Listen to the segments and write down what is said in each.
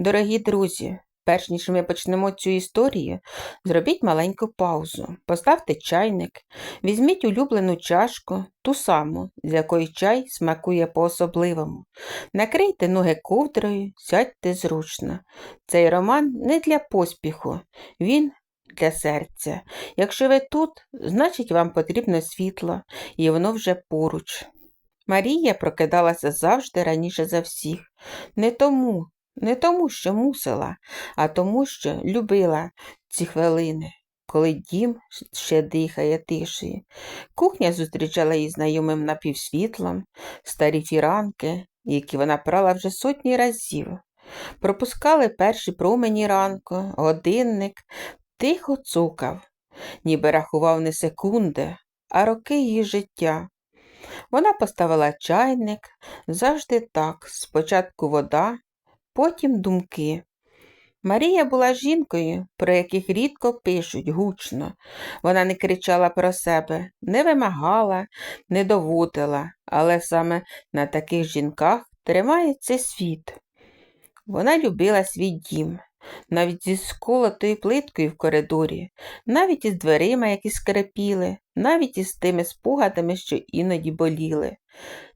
Дорогі друзі, перш ніж ми почнемо цю історію, зробіть маленьку паузу, поставте чайник, візьміть улюблену чашку, ту саму, з якої чай смакує по-особливому. Накрийте ноги ковдрою, сядьте зручно. Цей роман не для поспіху, він для серця. Якщо ви тут, значить вам потрібно світло, і воно вже поруч. Марія прокидалася завжди раніше за всіх. Не тому, не тому, що мусила, а тому, що любила ці хвилини, коли дім ще дихає тишею. Кухня зустрічала її знайомим напівсвітлом, старі фіранки, які вона прала вже сотні разів. Пропускали перші промені ранку, годинник тихо цукав, ніби рахував не секунди, а роки її життя. Вона поставила чайник завжди так, спочатку вода, потім думки. Марія була жінкою, про яких рідко пишуть гучно. Вона не кричала про себе, не вимагала, не доводила, але саме на таких жінках тримається світ. Вона любила свій дім, навіть зі сколотою плиткою в коридорі, навіть із дверима, які скрипіли, навіть із тими спогадами, що іноді боліли.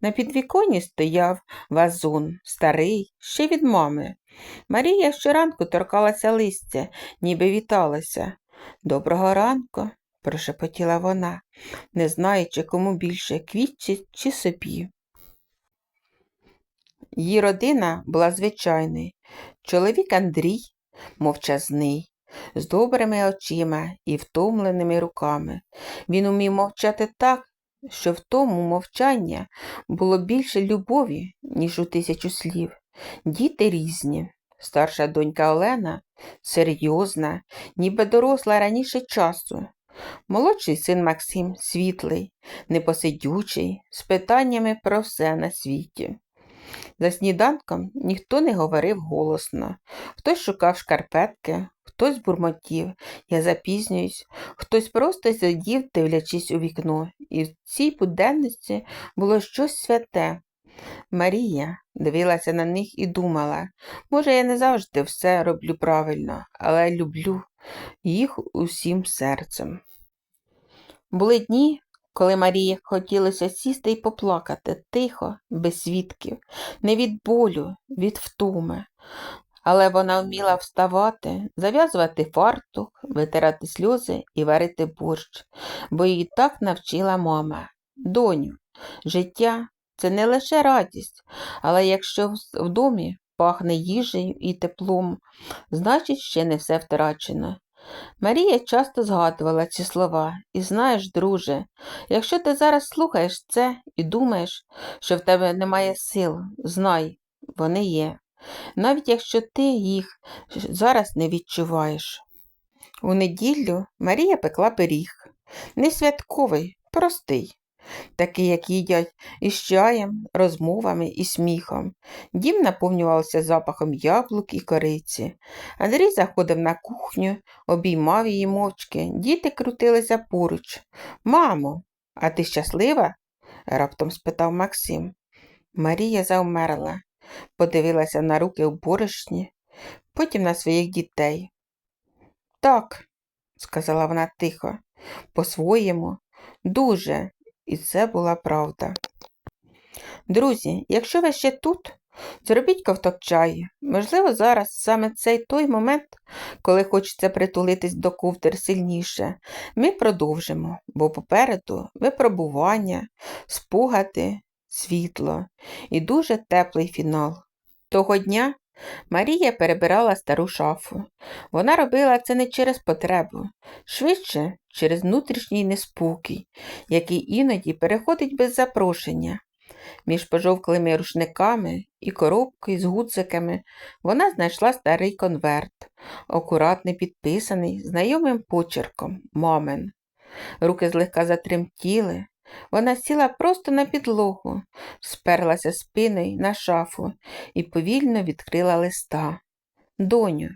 На підвіконні стояв вазон, старий, ще від мами. Марія щоранку торкалася листя, ніби віталася. Доброго ранку, прошепотіла вона, не знаючи, кому більше квітчі чи собі. Її родина була звичайною. Чоловік Андрій мовчазний, з добрими очима і втомленими руками. Він умів мовчати так, що в тому мовчання було більше любові, ніж у тисячу слів. Діти різні. Старша донька Олена серйозна, ніби доросла раніше часу. Молодший син Максим світлий, непосидючий, з питаннями про все на світі. За сніданком ніхто не говорив голосно. Хтось шукав шкарпетки, хтось бурмотів, я запізнююсь, хтось просто сидів, дивлячись у вікно, і в цій буденності було щось святе. Марія дивилася на них і думала, може, я не завжди все роблю правильно, але люблю їх усім серцем. Були дні, коли Марії хотілося сісти і поплакати тихо, без свідків, не від болю, від втуми. Але вона вміла вставати, зав'язувати фартух, витирати сльози і варити борщ, бо її так навчила мама. Доню, життя це не лише радість, але якщо в- домі пахне їжею і теплом, значить ще не все втрачено. Марія часто згадувала ці слова, і знаєш, друже, якщо ти зараз слухаєш це і думаєш, що в тебе немає сил, знай, вони є, навіть якщо ти їх зараз не відчуваєш. У неділю Марія пекла пиріг, не святковий, простий, такий, як їдять із чаєм, розмовами і сміхом. Дім наповнювався запахом яблук і кориці. Андрій заходив на кухню, обіймав її мовчки, діти крутилися поруч. Мамо, а ти щаслива? раптом спитав Максим. Марія завмерла, подивилася на руки у борошні, потім на своїх дітей. Так, сказала вона тихо, по-своєму, дуже, і це була правда. Друзі, якщо ви ще тут, зробіть ковток чаю. Можливо, зараз саме цей той момент, коли хочеться притулитись до ковдр сильніше. Ми продовжимо, бо попереду випробування, спогади, світло і дуже теплий фінал. Того дня Марія перебирала стару шафу. Вона робила це не через потребу, швидше через внутрішній неспокій, який іноді переходить без запрошення. Між пожовклими рушниками і коробкою з гудзиками вона знайшла старий конверт, акуратний підписаний знайомим почерком мамин. Руки злегка затремтіли. Вона сіла просто на підлогу, сперлася спиною на шафу і повільно відкрила листа. Доню,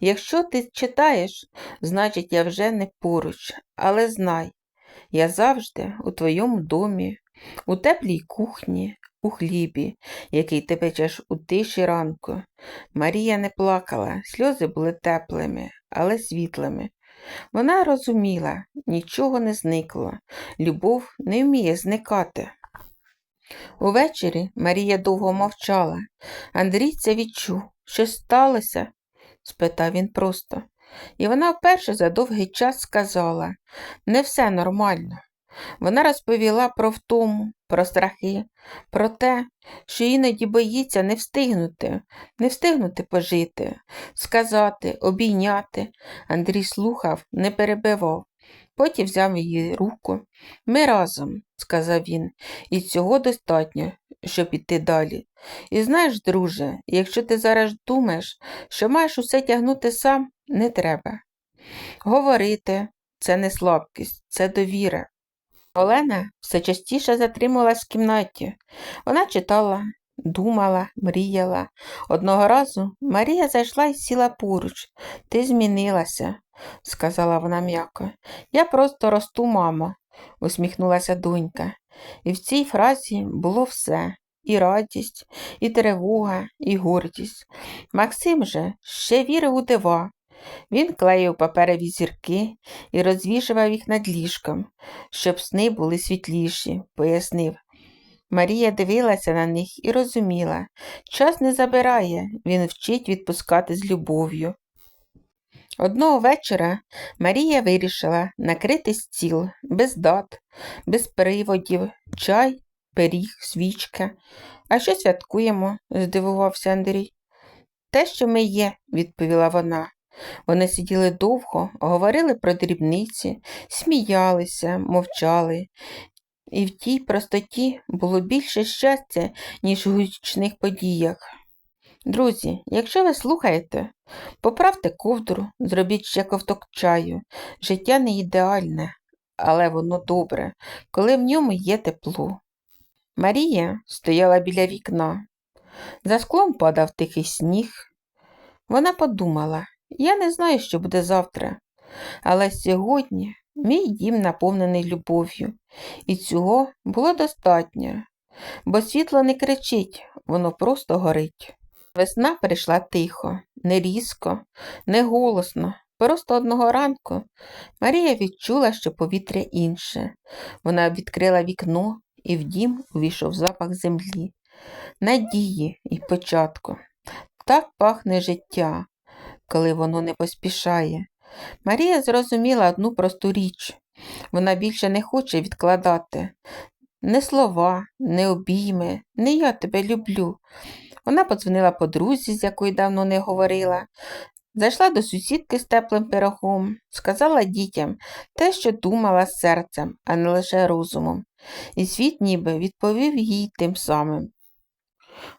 якщо ти читаєш, значить, я вже не поруч, але знай, я завжди у твоєму домі, у теплій кухні, у хлібі, який ти печеш у тиші ранку. Марія не плакала, сльози були теплими, але світлими. Вона розуміла, нічого не зникло, любов не вміє зникати. Увечері Марія довго мовчала. Андрій це відчув. що сталося? спитав він просто. І вона вперше за довгий час сказала не все нормально. Вона розповіла про втому, про страхи, про те, що іноді боїться не встигнути, не встигнути пожити, сказати, обійняти. Андрій слухав, не перебивав. Потім взяв її руку. Ми разом, сказав він, і цього достатньо, щоб іти далі. І знаєш, друже, якщо ти зараз думаєш, що маєш усе тягнути сам, не треба. Говорити це не слабкість, це довіра. Олена все частіше затримувалась в кімнаті. Вона читала, думала, мріяла. Одного разу Марія зайшла і сіла поруч. Ти змінилася, сказала вона м'яко. Я просто росту, мамо, усміхнулася донька. І в цій фразі було все і радість, і тривога, і гордість. Максим же ще вірив у дива. Він клеїв паперові зірки і розвішував їх над ліжком, щоб сни були світліші, пояснив. Марія дивилася на них і розуміла, час не забирає, він вчить відпускати з любов'ю. Одного вечора Марія вирішила накрити стіл без дат, без приводів, чай, пиріг, свічка. А що святкуємо? здивувався Андрій. Те, що ми є, відповіла вона. Вони сиділи довго, говорили про дрібниці, сміялися, мовчали. І в тій простоті було більше щастя, ніж у гучних подіях. Друзі, якщо ви слухаєте, поправте ковдру, зробіть ще ковток чаю. Життя не ідеальне, але воно добре, коли в ньому є тепло. Марія стояла біля вікна. За склом падав тихий сніг. Вона подумала, я не знаю, що буде завтра, але сьогодні мій дім наповнений любов'ю, і цього було достатньо, бо світло не кричить, воно просто горить. Весна прийшла тихо, не різко, не голосно. Просто одного ранку Марія відчула, що повітря інше. Вона відкрила вікно, і в дім увійшов запах землі, надії і початку. Так пахне життя, коли воно не поспішає. Марія зрозуміла одну просту річ вона більше не хоче відкладати. Не слова, не обійми, не я тебе люблю. Вона подзвонила подрузі, з якою давно не говорила, зайшла до сусідки з теплим пирогом, сказала дітям те, що думала серцем, а не лише розумом, і світ ніби відповів їй тим самим.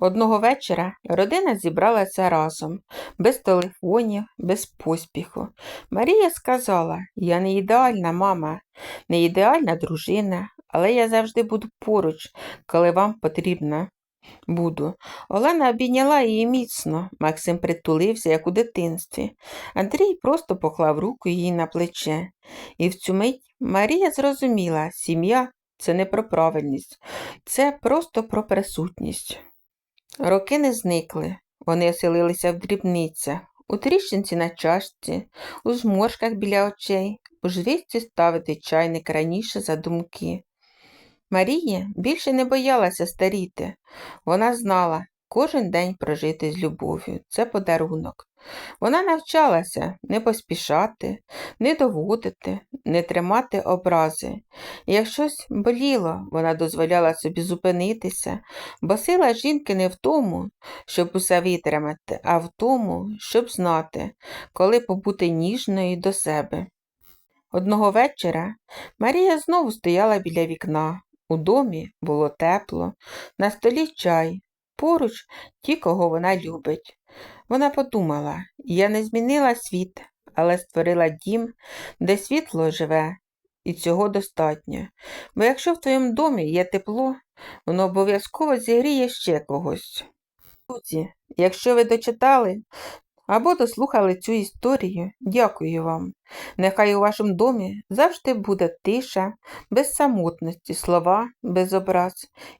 Одного вечора родина зібралася разом, без телефонів, без поспіху. Марія сказала: Я не ідеальна мама, не ідеальна дружина, але я завжди буду поруч, коли вам потрібно. Буду. Олена обійняла її міцно. Максим притулився, як у дитинстві. Андрій просто поклав руку їй на плече. І в цю мить Марія зрозуміла, сім'я це не про правильність, це просто про присутність. Роки не зникли, вони оселилися в дрібницях, у тріщинці на чашці, у зморшках біля очей, у звичці ставити чайник раніше за думки. Марія більше не боялася старіти. Вона знала, кожен день прожити з любов'ю це подарунок. Вона навчалася не поспішати, не доводити, не тримати образи. Як щось боліло, вона дозволяла собі зупинитися, бо сила жінки не в тому, щоб усе витримати, а в тому, щоб знати, коли побути ніжною до себе. Одного вечора Марія знову стояла біля вікна. У домі було тепло, на столі чай, поруч ті, кого вона любить. Вона подумала, я не змінила світ, але створила дім, де світло живе, і цього достатньо. Бо якщо в твоєму домі є тепло, воно обов'язково зігріє ще когось. Друзі, якщо ви дочитали, або дослухали цю історію, дякую вам. Нехай у вашому домі завжди буде тиша, без самотності, слова, без образ,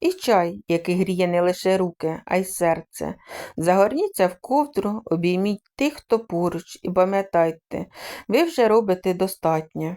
і чай, який гріє не лише руки, а й серце. Загорніться в ковдру, обійміть тих, хто поруч, і пам'ятайте, ви вже робите достатньо.